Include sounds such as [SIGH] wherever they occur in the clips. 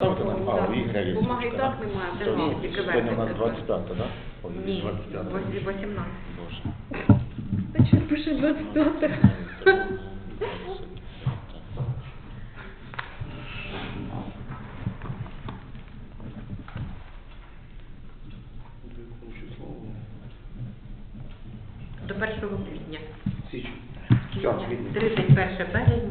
А, у Ігоря Бумаги і так немає, ну, тільки Сьогодні у нас версія. 25, так? Ні, 25. вось- 18. Боже. А що пише 25? До 1 квітня. Так, 31 березня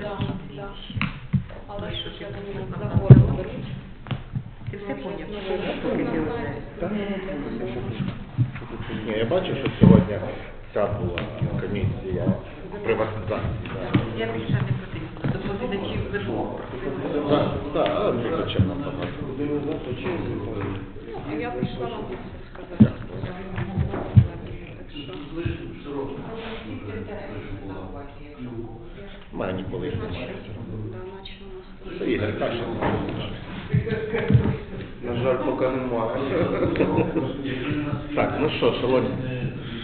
Да, да. Але що ще тут закони написала? беруть. Ти все поняв? Я? Ні, я бачу, що сьогодні ця була комісія приватизації. Я більше не потрібна. Доповідачів веду. Так, так, а ну зачем нам багато? Я прийшла вам сказати. Так що, мене ніколи їх немає. Це Ігор Кашин. На жаль, поки немає. Так, ну що, шановні,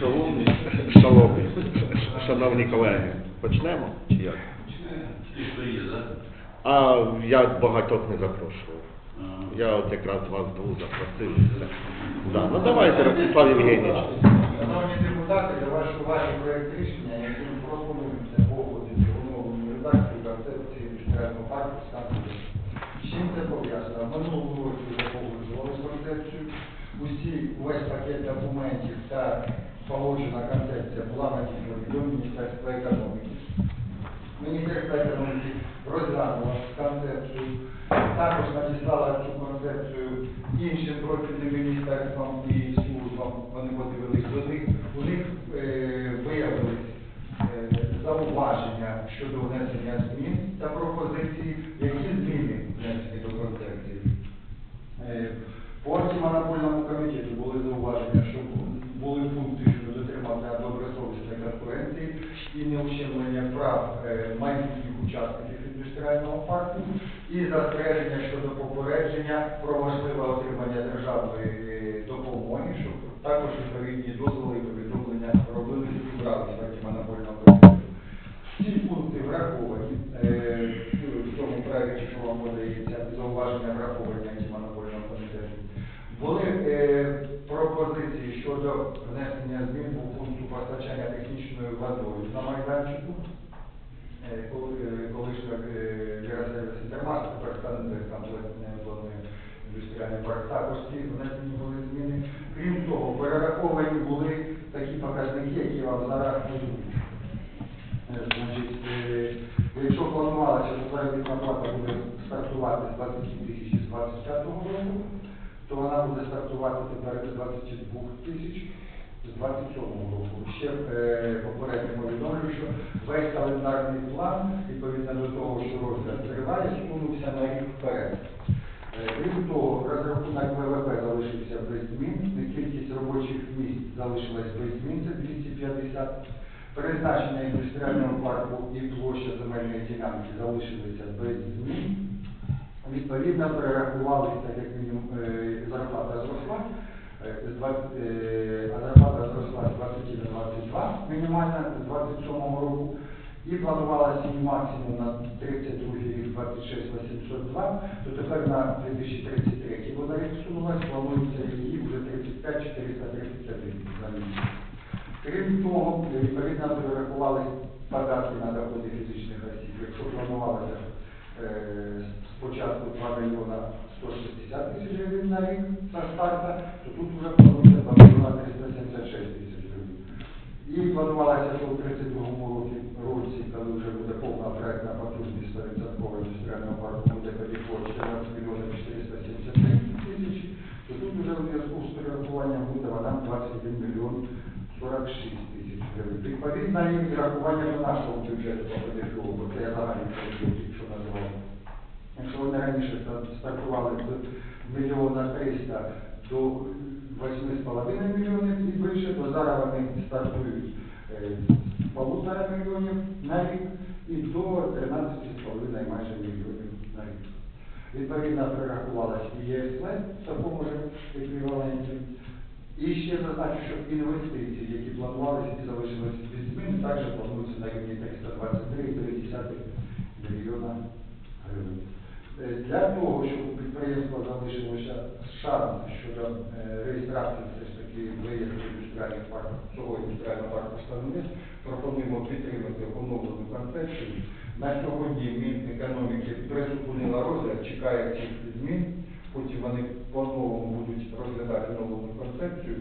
Шановні, шановні, шановні колеги, почнемо чи як? А я багатьох не запрошував. Я от якраз вас двох запросив. Да. Ну давайте, Ростислав Євгенійович. Шановні депутати, для вашої уваги проект рішення, яким пропонується погодити у новому редакції концепції індустріального парку Станції. З чим це пов'язано? Минулого року вже погоджували концепцію. Усі, увесь пакет документів та положена концепція була надіслана до Міністерства економіки. Міністерство економіки розглянуло концепцію, також надіслала цю концепцію іншим профільним міністерствам і службам. Вони подивились до них. У них е, виявились е, зауваження щодо внесення змін та пропозиції, які зміни внесені до концепції. Е, По антимонопольному комітету були зауваження, що були пункти щодо дотримання добросовісної конкуренції і неущемлення прав е, майбутніх учасників індустріального парку, і застереження щодо попередження про можливе отримання державної е, допомоги, щоб також відповідні дозволи і повідомлення робили зібралися в антимонопольному комітету. Ці пункти враховані е, в тому проєкті, що вам подається, зауваження враховані антимонопольного комітету. Були е, пропозиції щодо внесення змін по пункту постачання технічною водою на майданчику. Коли- Колишня Вірасервіс Інтермас, тепер стане комплектною зоною індустріальний парк. Також ці внесені були зміни. Крім того, перераховані були такі показники, які я вам зараз озвучу. Е, Значить, е, якщо планувалося, що заробітна плата буде стартувати з 27 тисяч з 25 року, то вона буде стартувати тепер з 22 тисяч з 27 року. Ще е, попередньо повідомлю, що весь календарний план, відповідно до того, що розгляд триває, сунувся на рік вперед. Е, Крім того, розрахунок ВВП залишився без змін, кількість робочих місць залишилась без змін, це 250. Призначення індустріального парку і площа земельної ділянки залишилися без змін. Відповідно, перерахувалися, як мінімум, е, зарплата зросла, е, з 20, а зарплата зросла з 20 до 22, мінімальна з 27 року, і планувалася її максимум на 32 рік 26 802, то тепер на 2033 вона рік всунулась, планується її вже 35 431 за. Крім того, відповідно перерахували податки на доходи фізичних осіб. Якщо планувалося е, спочатку 2 мільйона 160 тисяч гривень на рік за старта, то тут вже планується 2 мільйона 376 тисяч. І планувалося, що у 32-му році, році, коли вже буде повна проектна потужність 100% індустріального парку, буде підійшло 14 мільйонів 473 тисячі, то тут вже у зв'язку з перерахуванням буде вона 21 мільйон 46 тисяч гривень. Відповідно, і відрахування до нашого бюджету по ПДФО, бо це я загальний що називав. Якщо вони раніше ста- стартували з мільйона 300 до 8,5 мільйонів і вище, то зараз вони стартують е, з полутора мільйонів на рік і до 13,5 майже мільйонів на рік. Відповідно, прорахувалась і ЄСВ в такому ж еквіваленті. І ще зазначу, що інвестиції, які планувалися і залишилися без змін, також плануються на рівні 323,3 мільйона гривень. Е, Для того, щоб у підприємства залишилося шанс щодо е, реєстрації все ж таки виїзду індустріальних парків, цього індустріального парку становищ, пропонуємо підтримати оновлену концепцію. На сьогодні Мінекономіки призупинила розгляд, чекає цих змін, потім вони по-новому будуть розглядати оновлену концепцію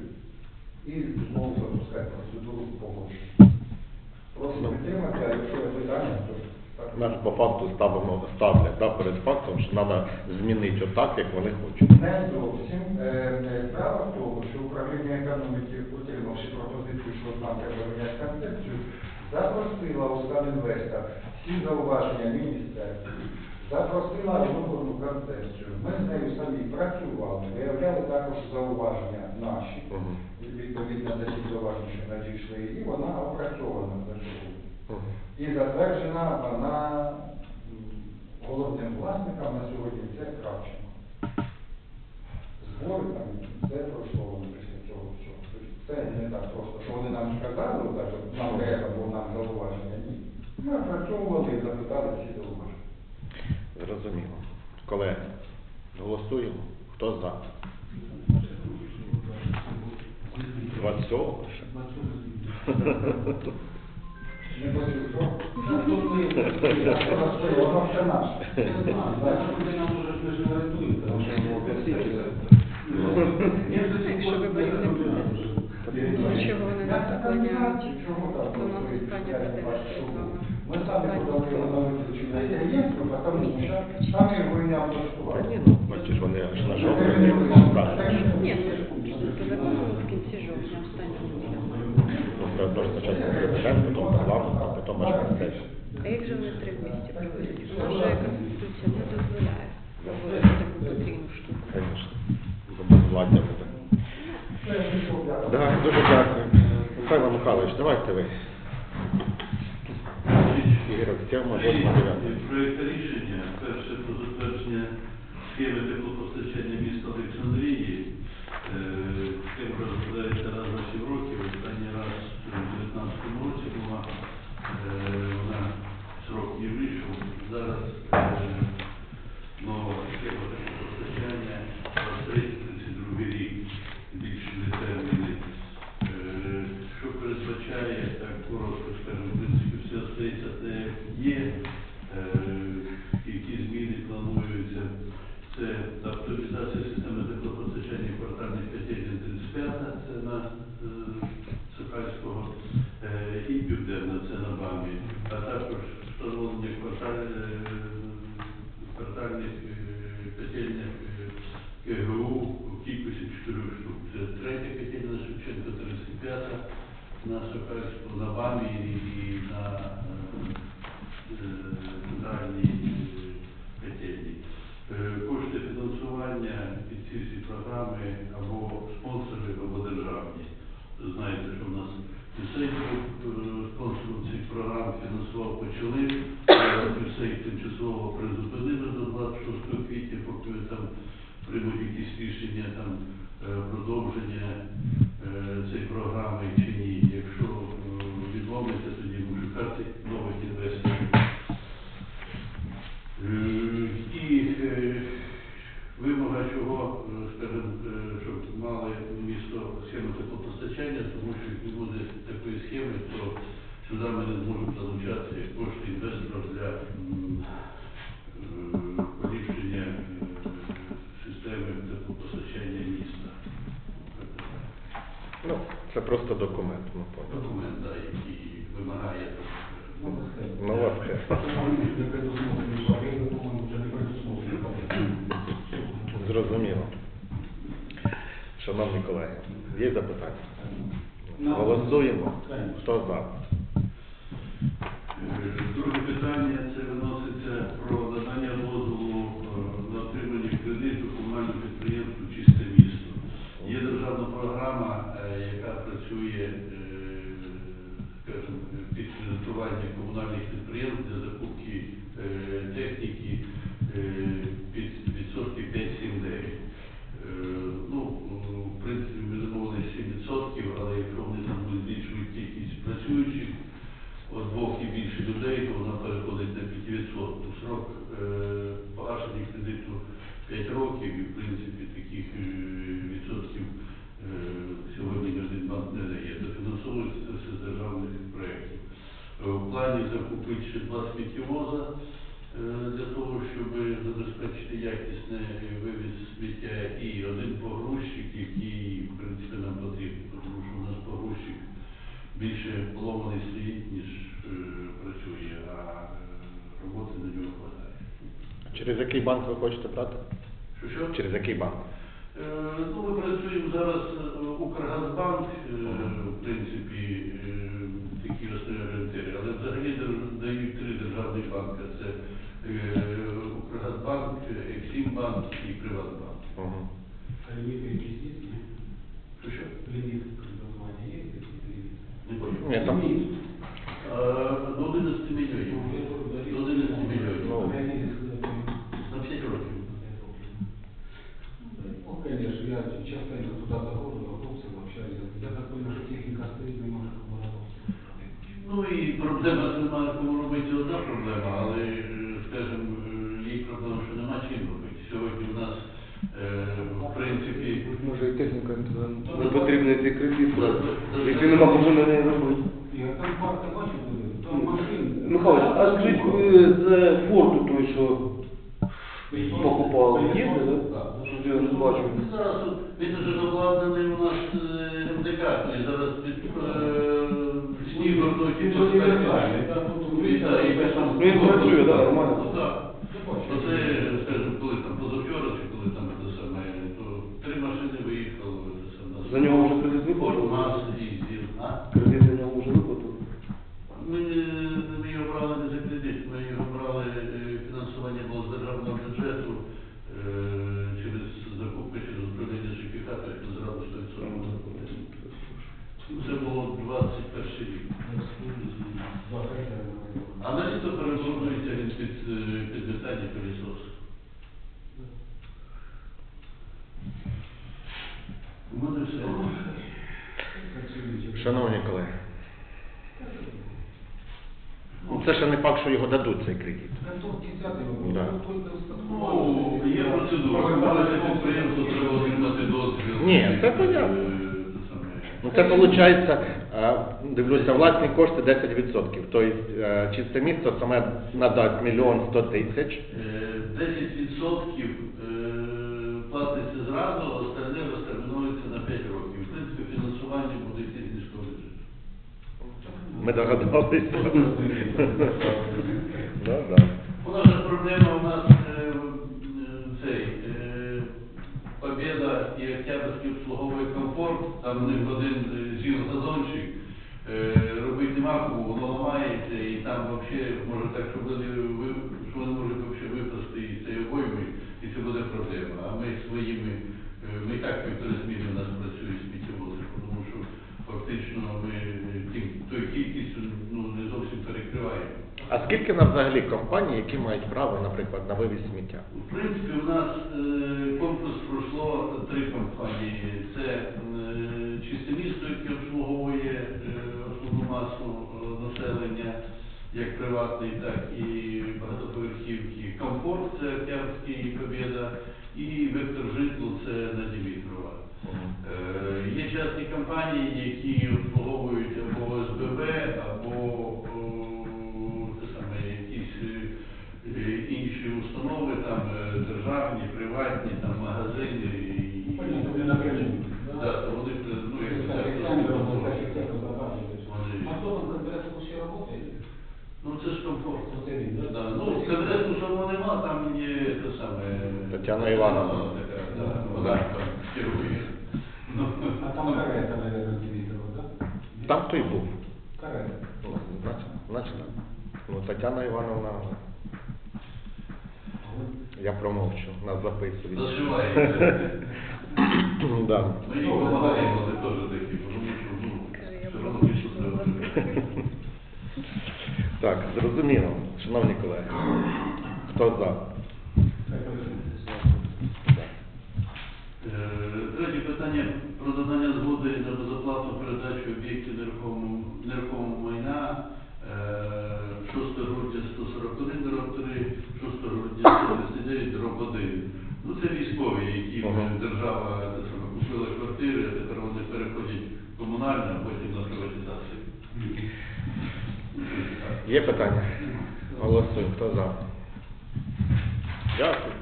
і знову запускати процедуру погодження. Просимо підтримати, а якщо є питання, то. Нас по факту ставимо ставлять да, перед фактом, що треба змінити отак, як вони хочуть. Не зовсім. Е, Справа в тому, що управління економіки, отримавши пропозицію, що нам треба міняти концепцію, запросила у Станінвеста всі зауваження міністерства, запросила оновлену концепцію. Ми з нею самі працювали, виявляли також зауваження наші, відповідно до ті зауваження, що надійшли, і вона опрацьована за. Мгм. І затверджена вона головним власником на сьогодні це Кравченко. Збори там, де пройшло після цього всього. Тобто Це не так просто, що вони нам сказали, так, що нам треба, бо нам зауваження. Ні. Ми опрацьовували і запитали всі зауваження. Зрозуміло. Колеги, голосуємо. Хто за? 27 лише. [LAUGHS] [LAUGHS] Не послухав. Воно все наше. Якщо виборів не буде, чого вони нас заклоняють Чому так? питання подивитися з вами. Ми самі подали на виключення реєстру, тому що самі його і не облаштували. ні, ну, бачиш, вони аж на. Ні, ну, по закону в кінці жовтня остання неділя. Ну, це спочатку президент, потім парламент, а потім аж президент. А як же вони три в місті проводять? Наша конституція не дозволяє проводити таку потрібну штуку. Звісно. Безвладдя буде. Да, дуже дякую. Михайло Михайлович, давайте ви. Ігор, 7, 8, 9. Проєкт рішення перше про затвердження схеми теплопостачання міста Олександрії. Е, встановлення тому що не буде такої схеми, то сюди ми не зможемо залучати кошти інвесторів для е, поліпшення е, системи теплопостачання міста. Ну, це просто документ, ну, понял. Документ, да, який вимагає. Нова схема. Зрозуміло. Шановні колеги, є запитання? Голосуємо. Хто за? Е, Друге питання ви хочете брати? Що що? Через який банк? Е, Ну, ми працюємо зараз е, Укргазбанк, е, в принципі, е, такі основні орієнтири, але взагалі дер- дають три державні банки. Це е, Укргазбанк, Ексімбанк і Приватбанк. Угу. Лимиты якісь є? Що що? Лимит кредитування є? якийсь лимит? Не понял. Ні, там Лимит. Е, До 11 мільйонів. До 11 мільйонів. Ну. На 5 років. Ну, конечно, я частенько туда захожу, с хлопцем общаюсь. Я так понимаю, что техника стоит, не может Ну і проблема з немає кому робити одна проблема, але, е, скажімо, е, є проблема, що нема чим робити. Сьогодні у нас, е, в принципі, Може і техніка не потрібно ці кредит брати. Якщо нема кому на неї робити. Я там парк ты бачив буде? Там машин. Михайлович, а скажіть, ви з форту той, що покупали, є, да? Що я не бачу. зараз от, він вже обладнаний у нас МДК, зараз сніг і Він універсальний, так, тут І без там- Ну, він працює, так, нормально. Ну, так. Оце, скажімо, коли там позавчора, чи коли там це саме, то три машини виїхали. За нього вже кредит У Формаз, дізель, а? Кредит за нього вже виплатили. Ми, не- ми його брали не за кредит, ми його брали, е, фінансування було з державного бюджету е, через закупки, через управління ЖКХ, тобто зразу 100% закупили. Це було 21 рік. А на літо перегружується він під, е, під метання пилісос. У мене все. Шановні колеги, ну, це ще не факт, що його дадуть цей кредит. Да. Ну, є процедура. Але це підприємство треба отримати дозвіл. Ні, це понятно. Е. Ну це виходить, дивлюся, власні кошти 10%. Тобто е, чисте місто саме надасть мільйон сто тисяч. Е, 10% е, платиться зразу, остальне розтермінується на 5 років. В принципі, фінансування буде йти з міського бюджету. Ми догадалися. [LAUGHS] Да. У нас же проблема у нас е, цей е, Побєда і Октябрьський обслуговує комфорт, там у них один е, зіл газончик, е, кому, воно ламається і там взагалі може так, що вони, ви- що вони можуть взагалі випасти і цієї обойми, і це буде проблема. А ми своїми, е, ми так півтори зміни у нас працює сміттєвози, тому що фактично ми е, ті- тою кількістю А скільки на взагалі компаній, які мають право, наприклад, на вивіз сміття? В принципі, у нас е, конкурс пройшло три компанії. Це е, чисте місто, яке обслуговує е, основну масу е, населення, як приватний, так і багатоповерхівки. Комфорт це Октябрьський і Побєда, і Вектор житло це на Дімітрова. Е, Є частні компанії, які обслуговують Тетяна Івановна. А там карета, наверное, Дмитрова, да? Там хто й був. Карета. Ну, Значить, значить. Ну, Тетяна Івановна, я промовчу, нас записують. Зашивається. Да. Мені допомагаємо, але теж такі, тому що, ну, все одно більше треба. Так, зрозуміло, шановні колеги. Хто за? Е, Третє питання про згоди на безоплатну передачу об'єктів нерухомого нерухомого майна. Е, 6 грудня 141 дроб 3, 6 грудня 139 дроб 1. Ну це Ті, Ага. держава саме, купила квартири, а тепер вони переходять в комунальне, а потім на приватизацію. Є питання? Голосуємо. Хто за? Дякую.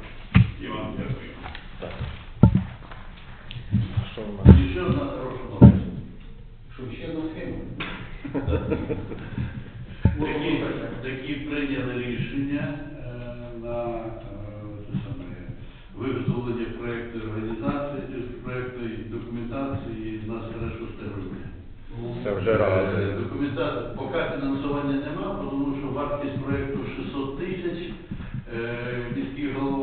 І вам дякую. Так. У ще одна хороша новина. Що, ще одна схема? Такі, прийняли рішення е, на е, виготовлення проєкту організації, проєктної документації на 6 грудня. Це вже раз. Е, Документація, поки фінансування нема, тому що вартість проєкту 600 тисяч. Міський голова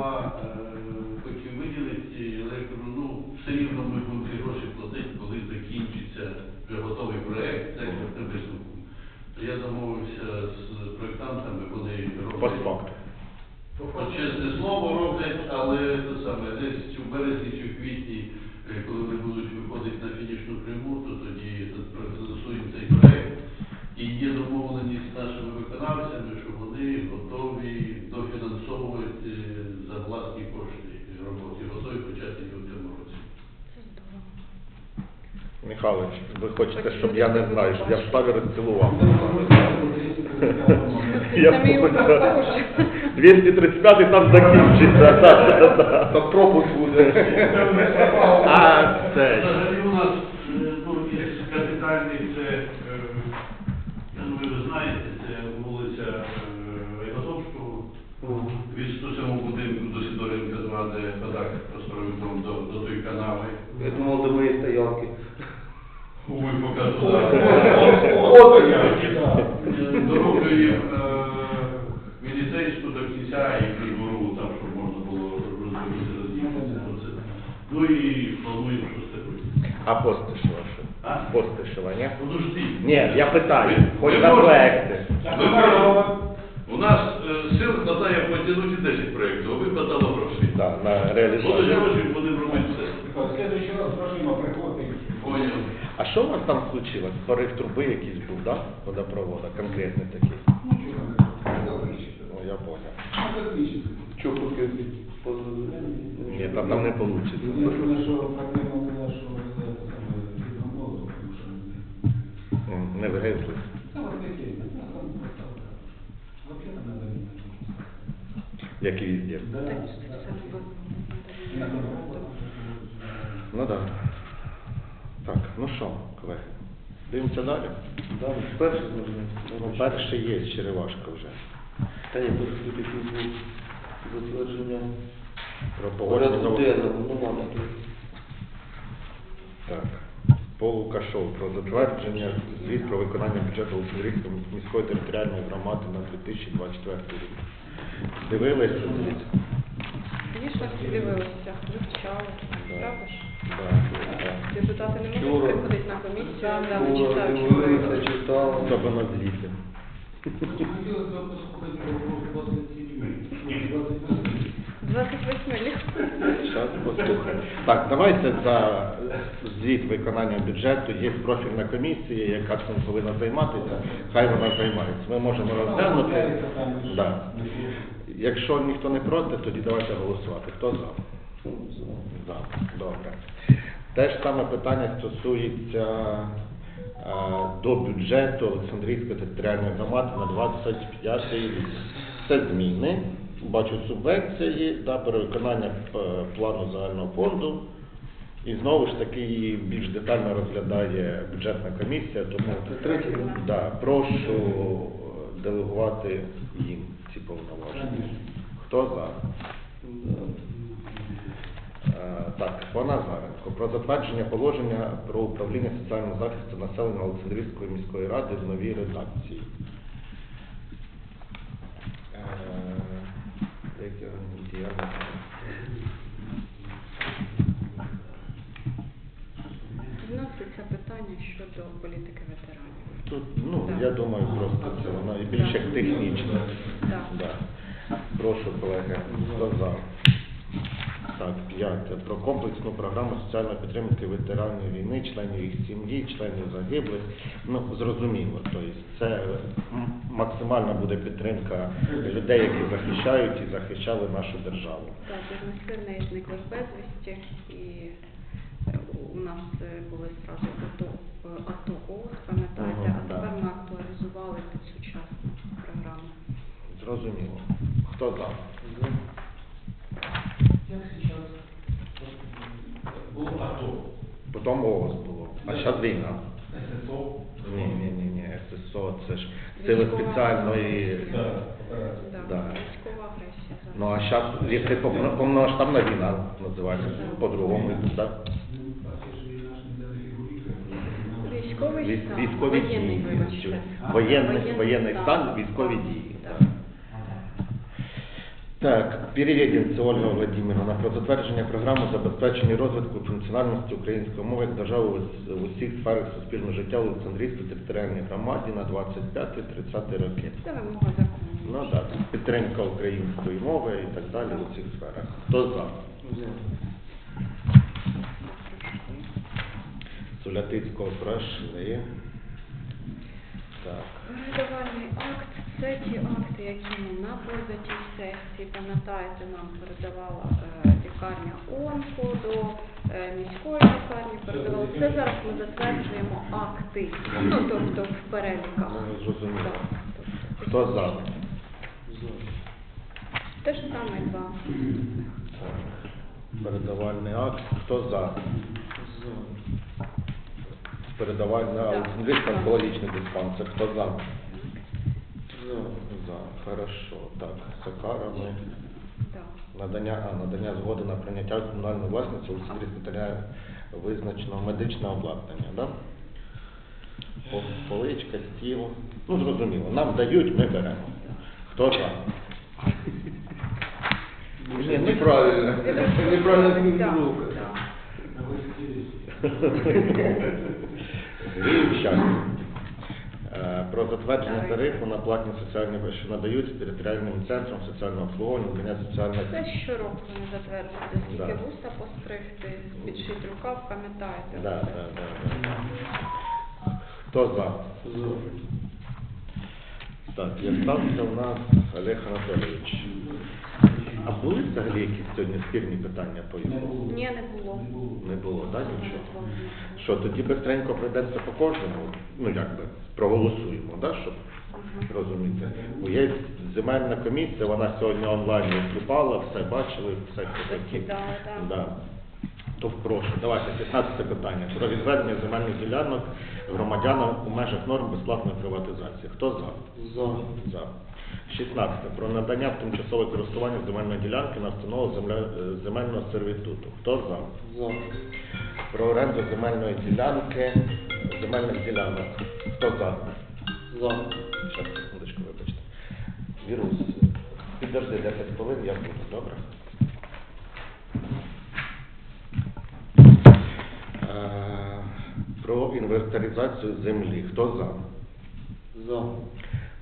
десь у березні чи в квітні, е, коли вони будуть виходити на фінішну пряму, то тоді голосуємо цей проект. І є домовленість Михайлович, ви хочете, щоб я не знаю, щоб я встав і розцілував. Я мій 235 там закінчиться. да, да, да. Там пропуск буде. А, це ж. Взагалі у нас е, ну, із капітальних це, е, я думаю, ви знаєте, це вулиця е, Айвазовського. Від 107 будинку до Сидоренка 2, де Козак построїв дом до, до тої канави. Я думав, до моєї стоянки. Е, міліцейську до кінця і при там, щоб можна було розвернути роз'їхати. Оце. Ну і плануємо щось таке. А Постишева що? А? Постишева, ні? Подожди. Ні, я питаю, хоч на проекти. У нас е, сил хватає потягнути 10 проєктів, а ви хватало грошей. Да, на Будуть реалізацію. гроші, будемо робити все. В следующий раз грошима приходить. Поняв. А що у вас там случилось? Порив труби якийсь був, да? Водопровода, конкретний такий. Ну. Ну, я понял. Чого поки. Ні, там нам не вийде. Не ну, там там не Як і везде. Ну так. Да. Так, ну що, колеги, дивимося далі. Да, перший можна. Ну, перший є, Черевашка вже. Та ні, тут такий був затвердження. Про погодження Порядку нового- денного, ну ладно. Так. По Лукашову про затвердження звіт про виконання бюджету Олександрійської міської територіальної громади на 2024 рік. Дивилися? Звісно, дивилися, вивчали, Да. правда ж? Депутати не можуть Вчора. приходити на комісію, да, не. Хотілося б послухати про 27 Ні, 28 28 літ. Зараз послухаємо. Так, давайте за звіт виконання бюджету. Є профільна комісія, яка цим повинна займатися. Хай вона займається. Ми можемо розглянути. Да. Якщо ніхто не проти, тоді давайте голосувати. Хто за? За. Добре. Те ж саме питання стосується е, до бюджету Олександрійської територіальної громади на 25 рік. Це зміни. Бачу субвенції, да, перевиконання е, плану загального фонду. І знову ж таки її більш детально розглядає бюджетна комісія, тому да, прошу е, делегувати їм ці повноваження. Хто за? Е, Так, Свана Загаренко. Про затвердження положення про управління соціального захисту населення Олександрійської міської ради в новій редакції. Е? Вноситься питання щодо політики ветеранів. Тут, ну, я думаю, просто це воно і більш як технічне. Так. Да. Прошу, колеги, хто за? Так, п'яте. Про комплексну програму соціальної підтримки ветеранів війни, членів їх сім'ї, членів загиблих. Ну, зрозуміло, тобто це максимальна буде підтримка людей, які захищають і захищали нашу державу. Так, безмістирний зниклих безвісті і е, у нас е, були зразу АТО, е, АТО ООС, пам'ятаєте, Ага, а тепер ми актуалізували під сучасну програму. Зрозуміло. Хто за? Як зараз було АТО, Потім ООС було. А зараз війна. ССО, Ні, ні, ні, ні, ССО, це ж сили Військова спеціальної. агресія. да, операція. Да, Да. Військова агресія зараз. Ну а зараз, якщо повно- повномасштабна війна називається, по-другому, так? Військовий Військ- стан. Військові воєнний, дії. вибачте. Воєнний, воєнний стан, військові дії. Так. Так, Переведенця Ольга Владимировна про затвердження програми забезпечення розвитку функціональності української мови як держави в- в усіх сферах суспільного життя в Олександрійській територіальній громаді на 25-30 роки. Це вимога закону. Ну так, підтримка української мови і так далі у цих сферах. Хто за? Сулятицького пройшли. Так. Передавальний акт це ті акти, які ми на позатій сесії, пам'ятаєте, нам передавала е, лікарня ОНКО до е, міської лікарні, передавали. Це зараз ми затверджуємо акти, ну тобто в переліках. Ну, зрозуміло. Так, тобто, Хто за? Те ж саме два. Так. Передавальний акт. Хто за? Передавальний акт. Так. Олександрійський онкологічний диспансер. Хто за? За. Хорошо. Так, Сакарами. Так. Надання, а, надання згоди на прийняття в комунальну власність Олександрійської територіальної визначеного медичного обладнання, да? По- Поличка, стіл. Ну, зрозуміло. Нам дають, ми беремо. Хто за? Ні, неправильно. Так, [LAUGHS] Щастя. Е, Про затвердження тарифу на платні соціальні що надаються територіальним центром соціального обслуговування, надання соціальних Це щороку вони затверджують, Да. скільки вуста постригти, підшити рукав, пам'ятаєте? Да, да, да, да. Хто за? Так, я стався у нас Олег Анатолійович. А були взагалі якісь сьогодні спірні питання по Не йому? було. Ні, не було. Не було, так, нічого? Що, тоді бистренько пройдемося по кожному, ну як би, проголосуємо, да, щоб розуміти. Бо є земельна комісія, вона сьогодні онлайн виступала, все бачили, все такі. Засідали, так. Да. То прошу, давайте 15 питання. Про відведення земельних ділянок громадянам у межах норм безплатної приватизації. Хто за? За. За. 16. Про надання в тимчасове користування земельної ділянки на встанову земля... е, земельного сервітуту. Хто за? За. Про оренду земельної ділянки, земельних ділянок. Хто за? За. Щас, секундочку, вибачте. Вірус, підожди 10 хвилин, я буду, добре? Е, Про інвентаризацію землі. Хто за? За.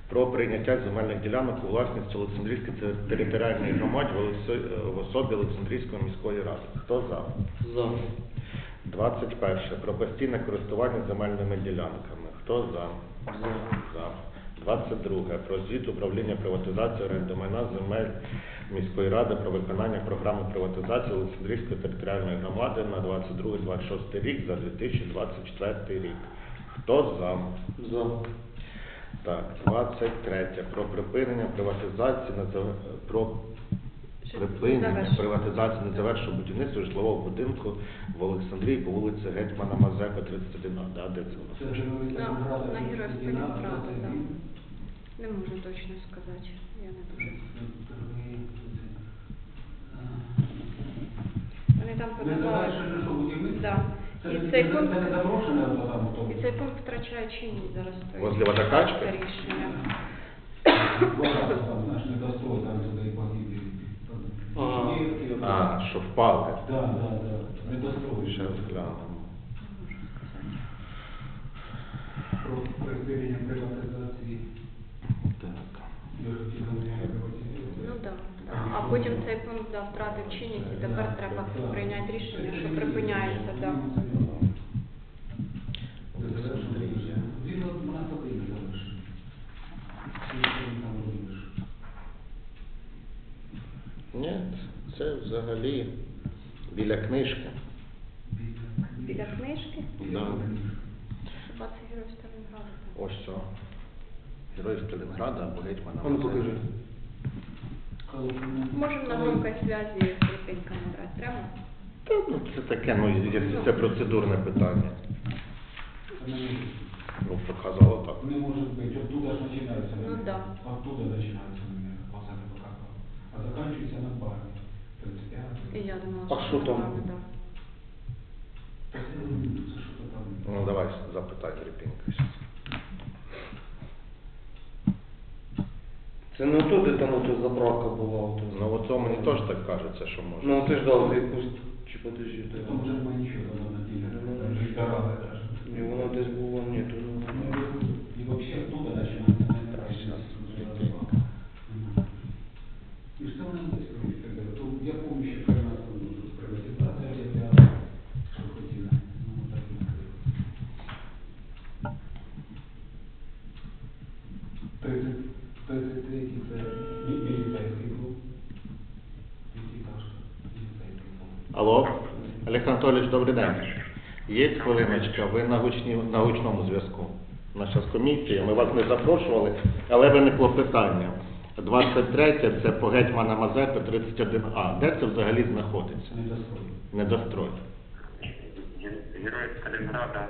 Про прийняття земельних ділянок у власність Олександрійської територіальної громади в особі Олександрійської міської ради. Хто за? За. 21. Про постійне користування земельними ділянками. Хто за? За. За. 22. Про звіт управління приватизації оренди майна земель міської ради про виконання програми приватизації Олександрійської територіальної громади на 22-26 рік за 2024 рік. Хто за? За. Так, 23. Про припинення приватизації на про припинення приватизації незавершеного будівництва житлового будинку в Олександрії по вулиці Гетьмана Мазепи, 31. Да, де це у нас? Це вже На, Дніпраду, так. Не можу точно сказати, я не дуже. Вони там Не подавали. що будівництво? Да. Це І не- цей це пункт, не заброшене, а там і цей пункт втрачає чинність зараз. Возле водокачки? Це рішення. [COUGHS] Вода там, наш недостой, там туди погибли. Ага. А, що впали. Да, да, да. Недостой. Ще розглянемо. Про припинення приватизації. Так. Ну так. Да, А потім цей пункт да, втратив чинність, і тепер треба прийняти рішення, що припиняється. Да. Він у нас України залишив. Всі він там робиш. Ні, це взагалі біля книжки. Біля книжки. Да. Хіба це герой Сталінграду? Ось що. Герой Сталінграда або гетьмана. А ну покажи. Можемо на громкій зв'язі з Липеньком брати. Треба? Та, ну, це таке, ну, якщо це процедурне питання. Не може. Ну, показало так. Не может быть, оттуда же начинается. Ну да. Оттуда начинается пока. А заканчивается на баре. І я думала, А що там? Последуется что-то там. Ну, давай запитай Репінка. Це не ото, де там ото заправка була. Ото. Ну, от мені теж так кажеться, що може. Ну ти ж дав якусь, чи подожди, де Там уже ничего там на деле. Ну, Жить дорого даже. Ні, воно десь було, ні, то Ну, ну. И вообще Алло, Олег Анатолійович, добрий день. Є хвилиночка, ви на гучні, на гучному зв'язку. Наша з комісії, ми вас не запрошували, але виникло питання. 23 це по гетьмана Мазепи 31А. Де це взагалі знаходиться? Недострой. Недострой. Герой Сталінграда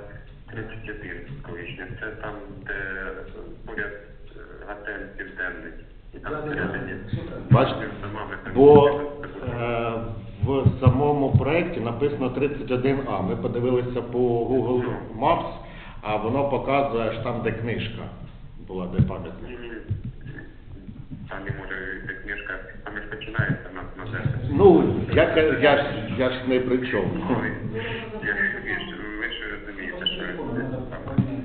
31 колишня. Це там, де поряд готель Південний. І там всередині. Бачите? Бо е, в самому проєкті написано 31А. Ми подивилися по Google Maps, а воно показує аж там, де книжка була, де пам'ятник. Там не може йти книжка, там ж починається на, на. Ну, я, ка- я, ж, я ж не при чому. Я ж- ви ж- ви ж розумієте, що там,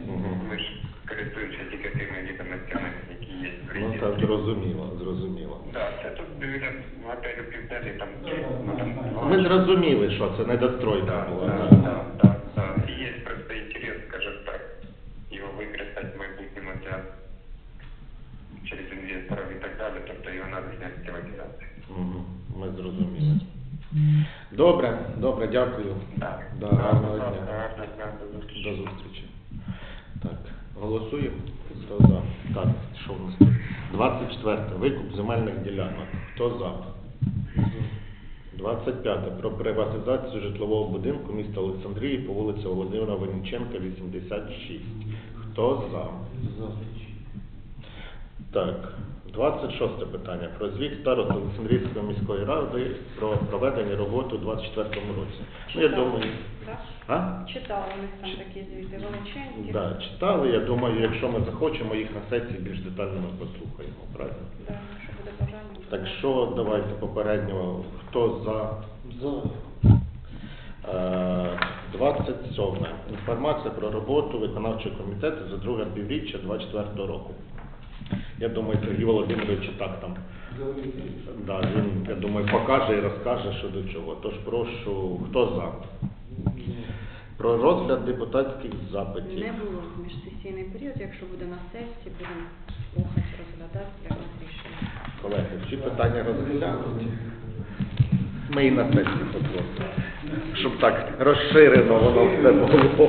Мгм. ми ж користуємося тільки тими відомостями, які є в Ну реєстрі. так, зрозуміло, зрозуміло. Так, це тут біля готелю Південний, там, ну, там Ми зрозуміли, що це недостройка Да, була. да, да. да, да, да. И есть просто интерес, скажем так, его використати в майбутньому для через інвесторів і так далі, тобто його треба зняти з приватизації. Мгм, Ми зрозуміли. Добре, добре, дякую. Так. Да, Так, гарного дня, до зустрічі. До зустрічі. Так, голосуємо. Хто за? Так, що в нас тут? 24. Викуп земельних ділянок. Хто за? 25. Про приватизацію житлового будинку міста Олександрії по вулиці Володимира Винниченка, 86. Хто за? Так, 26 питання. Про звіт старости Олександрійської міської ради про проведення роботи у 24 році. Ну, я думаю, Да? а? Читала, у там такі звіти величенькі. Да, читали. Я думаю, якщо ми захочемо їх на сесії більш детально ми послухаємо, правильно? Да, якщо буде бажання. Так що давайте попередньо, хто за За. Е, 27. Інформація про роботу виконавчого комітету за друге півріччя 24 року. Я думаю, Сергій Володимирович і так там. Да, він, я думаю, покаже і розкаже, що до чого. Тож прошу, хто за? Про розгляд депутатських запитів. Не було міжсесійний період, якщо буде на сесії, будемо слухати, розглядати, приймати рішення. Колеги, всі питання розглянуті. Ми і на сесії попросимо, щоб так розширено воно все було.